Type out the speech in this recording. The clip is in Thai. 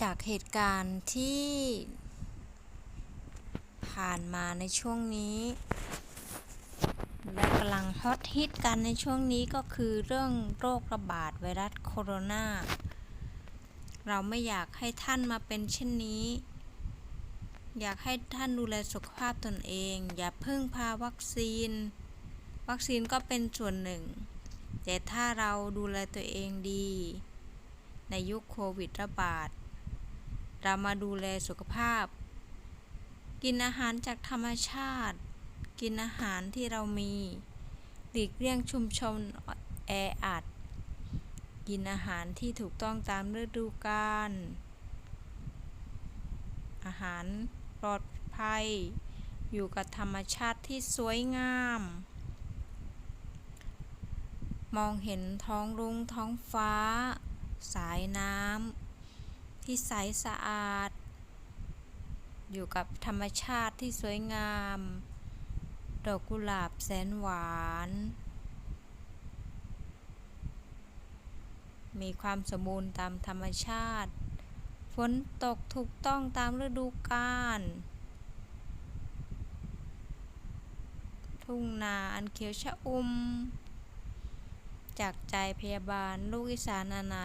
จากเหตุการณ์ที่ผ่านมาในช่วงนี้ และกำลังฮอตฮิตกันในช่วงนี้ก็คือเรื่องโรคระบาดไวรัสโคโรนาเราไม่อยากให้ท่านมาเป็นเช่นนี้ อยากให้ท่านดูแลสุขภาพตนเอง อย่าพึ่งพาวัคซีน วัคซีนก็เป็นส่วนหนึ่ง แต่ถ้าเราดูแลตัวเองดี ในยุคโควิดระบาด เรามาดูแลสุขภาพ กินอาหารจากธรรมชาติ กินอาหารที่เรามี หลีกเลี่ยงชุมชนแออัด กินอาหารที่ถูกต้องตามฤดูกาล อาหารปลอดภัย อยู่กับธรรมชาติที่สวยงาม มองเห็นท้องรุ้งท้องฟ้า สายน้ำ ที่ใสสะอาด อยู่กับธรรมชาติที่สวยงาม ดอกกุหลาบแสนหวาน มีความสมบูรณ์ตามธรรมชาติ ฝนตกถูกต้องตามฤดูกาลทุ่งนาอันเขียวชะอุ่ม จากใจพยาบาลลูกอีสานนานา